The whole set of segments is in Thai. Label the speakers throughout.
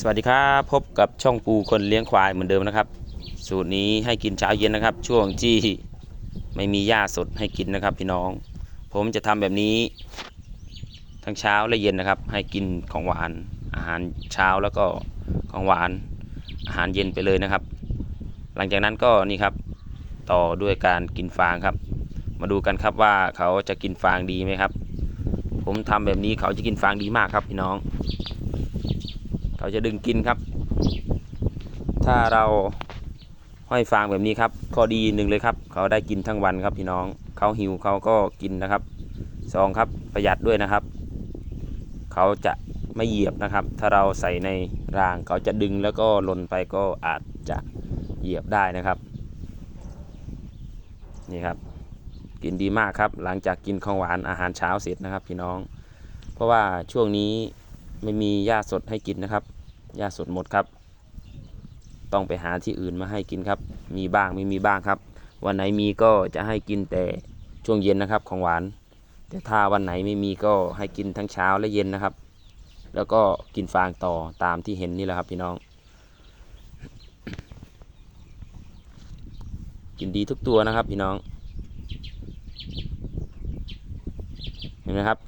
Speaker 1: สวัสดีครับ พบกับช่องปูคนเลี้ยงควายเหมือนเดิมนะครับ สูตรนี้ให้กินเช้าเย็นนะครับ ช่วงที่ไม่มีหญ้าสดให้กินนะครับพี่น้อง ผมจะทำแบบนี้ทั้งเช้าและเย็นนะครับ ให้กินของหวาน อาหารเช้าแล้วก็ของหวาน อาหารเย็นไปเลยนะครับ หลังจากนั้นก็นี่ครับต่อด้วยการกินฟางครับ มาดูกันครับว่าเขาจะกินฟางดีไหมครับ ผมทำแบบนี้เขาจะกินฟางดีมากครับพี่น้อง เขาจะดึงกินครับ ถ้าเราห้อยฟางแบบนี้ครับข้อดีหนึ่งเลยครับ เขาได้กินทั้งวันครับพี่น้องเขาหิวเขาก็กินนะครับสองครับประหยัดด้วยนะครับ เขาจะไม่เหยียบนะครับ ถ้าเราใส่ในรางเขาจะดึงแล้วก็หล่นไปก็อาจจะเหยียบได้นะครับ นี่ครับ กินดีมากครับ หลังจากกินของหวานอาหารเช้าเสร็จนะครับ พี่น้อง เพราะว่าช่วงนี้ไม่มีหญ้าสดให้กินนะครับ หญ้าสดหมดครับ ต้องไปหาที่อื่นมาให้กินครับ มีบ้างไม่มีบ้างครับ วันไหนมีก็จะให้กินแต่ช่วงเย็นนะครับของหวาน แต่ถ้าวันไหนไม่มีก็ให้กินทั้งเช้าและเย็นนะครับ แล้วก็กินฟางต่อตามที่เห็นนี่แหละครับพี่น้อง กินดีทุกตัวนะครับพี่น้อง เห็นไหมครับ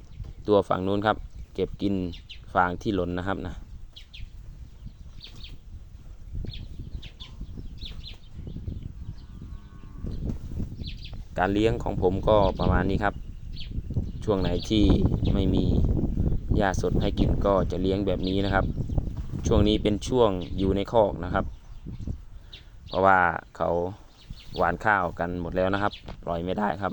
Speaker 1: ตัวฝั่งนู้นครับ เก็บกินฟางที่หล่นนะครับนะ การเลี้ยงของผมก็ประมาณนี้ครับ ช่วงไหนที่ไม่มีหญ้าสดให้กินก็จะเลี้ยงแบบนี้นะครับ ช่วงนี้เป็นช่วงอยู่ในคอกนะครับ เพราะว่าเขาหวานข้าวกันหมดแล้วนะครับ ปล่อยไม่ได้ครับ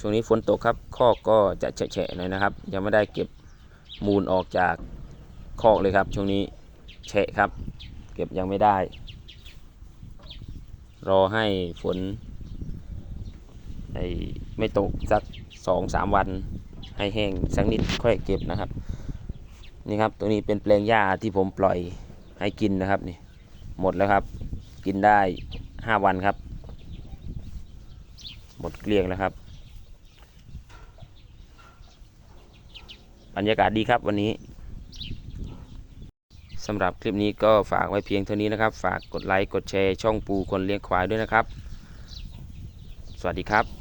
Speaker 1: ช่วงนี้ฝนตกครับ คอกก็จะแฉะๆหน่อยนะครับ ยังไม่ได้เก็บมูลออกจากคอกเลยครับ ช่วงนี้ แฉะครับ เก็บยังไม่ได้ รอให้ฝนไอ้ไม่ตกสักสองสามวัน ให้แห้งสักนิดค่อยเก็บนะครับ นี่ครับตัวนี้เป็นแปลงหญ้าที่ผมปล่อยให้กินนะครับนี่หมดแล้วครับ กินได้ห้าวันครับ หมดเกลี้ยงแล้วครับบรรยากาศดีครับวันนี้ สำหรับคลิปนี้ก็ฝากไว้เพียงเท่านี้นะครับ ฝากกดไลค์ กดแชร์ช่องปูคนเลี้ยงควายด้วยนะครับ สวัสดีครับ